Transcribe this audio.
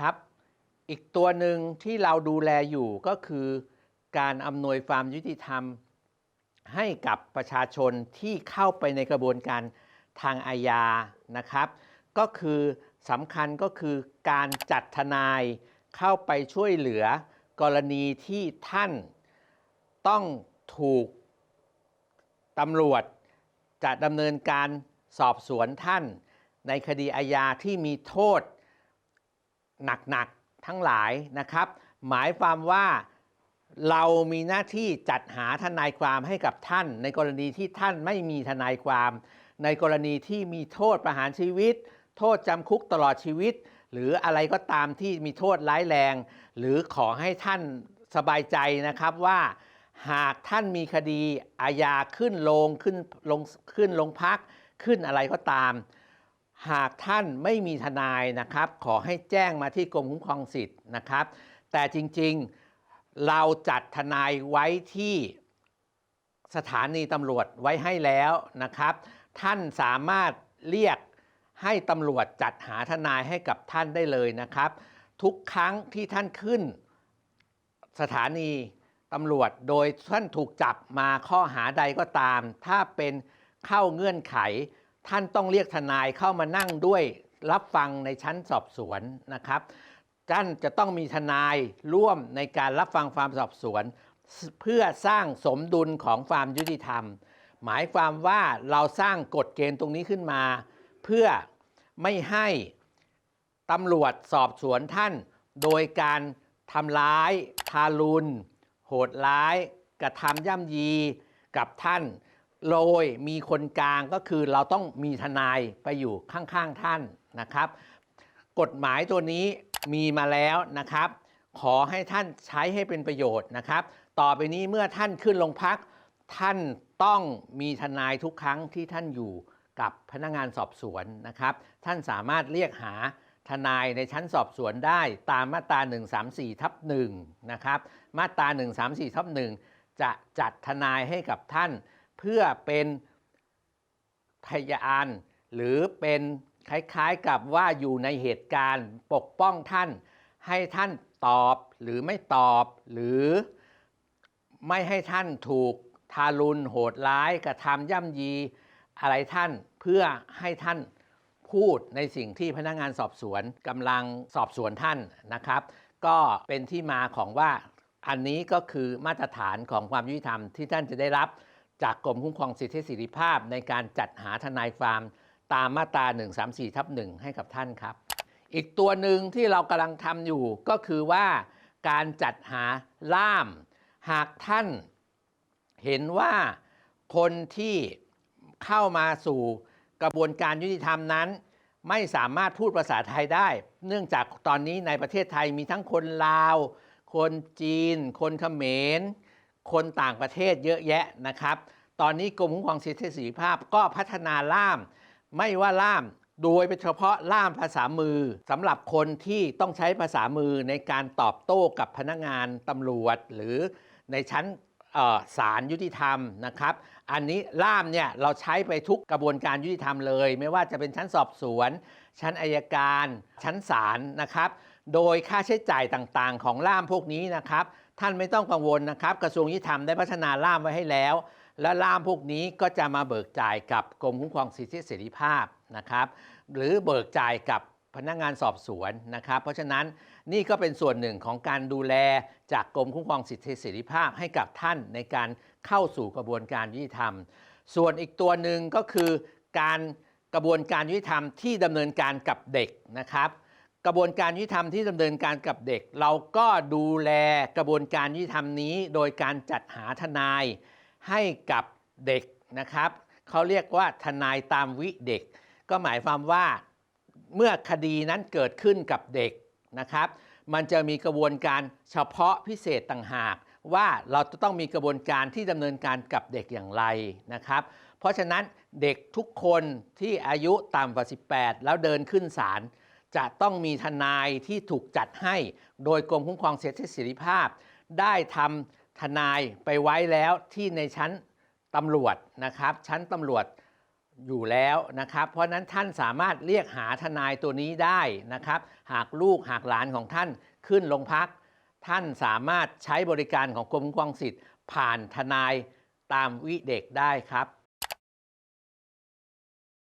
ครับ อีกตัวหนึ่งที่เราดูแลอยู่ก็คือ การอำนวยความยุติธรรม ให้กับประชาชนที่เข้าไปในกระบวนการทางอาญานะครับ ก็คือสำคัญก็คือการจัดทนายเข้าไปช่วยเหลือกรณีที่ท่านต้องถูกตำรวจจะดำเนินการสอบสวนท่าน ในคดีอาญาที่มีโทษ หนักๆทั้งหลายนะครับ หมายความว่าเรามีหน้าที่จัดหาทนายความให้กับท่าน ในกรณีที่ท่านไม่มีทนายความ ในกรณีที่มีโทษประหารชีวิต โทษจำคุกตลอดชีวิต หรืออะไรก็ตามที่มีโทษร้ายแรง หรือขอให้ท่านสบายใจนะครับว่า หากท่านมีคดีอาญาขึ้นลงขึ้นลงขึ้นลงพักขึ้นอะไรก็ตาม หากท่านไม่มีทนายนะครับ ขอให้แจ้งมาที่กรมคุ้มครองสิทธิ์นะครับ แต่จริงๆเราจัดทนายไว้ที่สถานีตำรวจไว้ให้แล้วนะครับ ท่านสามารถเรียกให้ตำรวจจัดหาทนายให้กับท่านได้เลยนะครับ ทุกครั้งที่ท่านขึ้น สถานีตำรวจโดยท่านถูกจับมาข้อหาใดก็ตาม ถ้าเป็นเข้าเงื่อนไข ท่านต้องเรียกทนายเข้ามานั่งด้วยรับฟังในชั้นสอบสวนนะครับท่านจะต้องมีทนายร่วมในการรับฟังความสอบสวน เพื่อสร้างสมดุลของความยุติธรรม หมายความว่าเราสร้างกฎเกณฑ์ตรงนี้ขึ้นมา เพื่อไม่ให้ตำรวจสอบสวนท่าน โดยการทำร้าย ทารุณ โหดร้าย กระทำย่ำยีกับท่าน โดยมีคนกลางก็คือเราต้องมีทนายไปอยู่ข้างๆท่านนะครับ กฎหมายตัวนี้มีมาแล้วนะครับ ขอให้ท่านใช้ให้เป็นประโยชน์นะครับ ต่อไปนี้เมื่อท่านขึ้นโรงพัก ท่านต้องมีทนายทุกครั้งที่ท่านอยู่กับพนักงานสอบสวนนะครับ ท่านสามารถเรียกหาทนายในชั้นสอบสวนได้ตามมาตรา 134ทับ1นะครับ มาตรา 134ทับ1จะจัดทนายให้กับท่าน เพื่อเป็นพยานหรือเป็นคล้ายๆกับว่าอยู่ในเหตุการณ์ปกป้องท่าน ให้ท่านตอบหรือไม่ตอบ หรือไม่ให้ท่านถูกทารุณโหดร้ายกระทำย่ำยีอะไรท่านเพื่อให้ท่านพูดในสิ่งที่พนักงานสอบสวนกำลังสอบสวนท่านนะครับ ก็เป็นที่มาของว่าอันนี้ก็คือมาตรฐานของความยุติธรรมที่ท่านจะได้รับ จากกรมคุ้มครองสิทธิเสรีภาพ ในการจัดหาทนายความตามมาตรา 134ทับ1ให้กับท่านครับ อีกตัวหนึ่งที่เรากำลังทำอยู่ก็คือว่าการจัดหาล่าม หากท่านเห็นว่าคนที่เข้ามาสู่กระบวนการยุติธรรมนั้น ไม่สามารถพูดภาษาไทยได้ เนื่องจากตอนนี้ในประเทศไทยมีทั้งคนลาว คนจีน คนเขมร คนต่างประเทศเยอะแยะนะครับ ตอนนี้กรมคุ้มครองสิทธิเสรีภาพก็พัฒนาล่าม ไม่ว่าล่ามโดยเฉพาะล่ามภาษามือสำหรับคนที่ต้องใช้ภาษามือในการตอบโต้กับพนักงานตำรวจ หรือในชั้นศาลยุติธรรมนะครับ อันนี้ล่ามเนี่ยเราใช้ไปทุกกระบวนการยุติธรรมเลย ไม่ว่าจะเป็นชั้นสอบสวน ชั้นอายการ ชั้นศาลนะครับ โดยค่าใช้จ่ายต่างๆ ของล่ามพวกนี้นะครับ ท่านไม่ต้องกังวลนะครับ กระทรวงยุติธรรมได้พัฒนาล่ามไว้ให้แล้ว และล่ามพวกนี้ก็จะมาเบิกจ่ายกับกรมคุ้มครองสิทธิเสรีภาพนะครับ หรือเบิกจ่ายกับพนักงานสอบสวนนะครับ เพราะฉะนั้นนี่ก็เป็นส่วนหนึ่งของการดูแลจากกรมคุ้มครองสิทธิเสรีภาพให้กับท่านในการเข้าสู่กระบวนการยุติธรรม ส่วนอีกตัวหนึ่งก็คือการกระบวนการยุติธรรมที่ดำเนินการกับเด็กนะครับ กระบวนการยุติธรรมที่ดำเนินการกับเด็ก เราก็ดูแลกระบวนการยุติธรรมนี้ โดยการจัดหาทนายให้กับเด็กนะครับเขาเรียกว่าทนายตามวิเด็ก ก็หมายความว่าเมื่อคดีนั้นเกิดขึ้นกับเด็กนะครับ มันจะมีกระบวนการเฉพาะพิเศษต่างหาก ว่าเราจะต้องมีกระบวนการที่ดำเนินการกับเด็กอย่างไรนะครับ เพราะฉะนั้นเด็กทุกคนที่อายุต่ำกว่า 18 แล้วเดินขึ้นศาล จะต้องมีทนายที่ถูกจัดให้ โดยกรมคุ้มครองสิทธิเสรีภาพ ได้ทำทนายไปไว้แล้วที่ในชั้นตำรวจนะครับ ชั้นตำรวจอยู่แล้วนะครับ เพราะฉะนั้นท่านสามารถเรียกหาทนายตัวนี้ได้นะครับ หากลูกหากหลานของท่านขึ้นโรงพัก ท่านสามารถใช้บริการของกรมคุ้มครองสิทธิ์ผ่านทนายตามวิเด็กได้ครับ